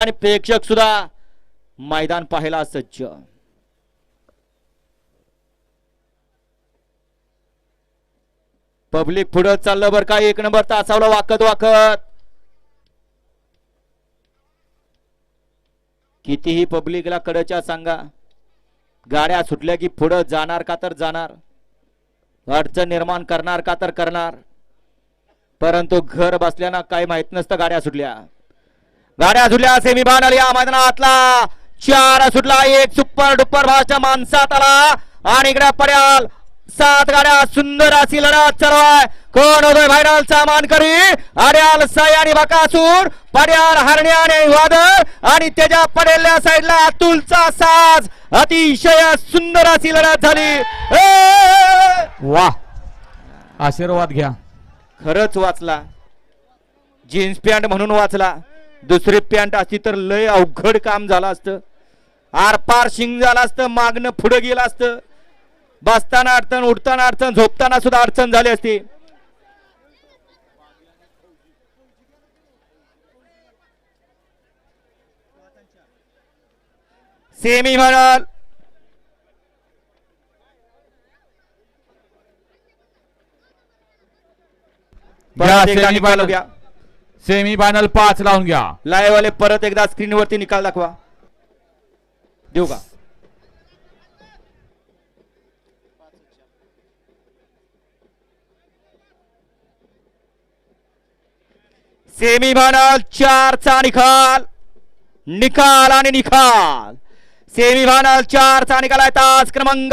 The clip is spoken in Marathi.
आणि प्रेक्षक सुद्धा मैदान पाहायला सज्ज. पब्लिक पुढं चाललं बरं का? एक नंबर तासावला वाकत वाकत. कितीही पब्लिकला कडच्या सांगा. गाड्या सुटल्या की पुढं जाणार का तर जाणार. अडचण निर्माण करणार का तर करणार. परंतु घर बसल्यानं काही माहीत नसतं गाड्या सुटल्या. गाड्या सुटल्या सेमी फायनल या मैदानातला. चार सुटला एक सुपर डुपर भाषा माणसात आला. आणि इकडे पर्याल सात गाड्या सुंदर अशी लढत चालू आहे. कोण होतोय व्हायरलचा मानकरी? अड्याल साई आणि बकासूर. पड्याल हरणे आणि वादळ. आणि त्याच्या पडेल्या साईडला अतुलचा साज. अतिशय सुंदर अशी लढत झाली! वा. आशीर्वाद घ्या. खरंच वाचला. जीन्स पॅन्ट म्हणून वाचला. दुसरी पॅन्ट असती तर लय अवघड काम झालं असतं. आरपार शिंग झालं असतं मागणं पुढे गेलं असतं. बसताना अडचण उठताना अडचण झोपताना सुद्धा अडचण झाली असती. सेमी म्हणाल. घ्या. परत सेमी फायनल पाच लावून घ्या. लाईव्ह वाले परत एकदा स्क्रीनवरती निकाल दाखवा. देऊ का? सेमी फायनल चारचा निकाल. निकाल आणि निकाल. सेमी फायनल चारचा निकाल आहे तास क्रमांक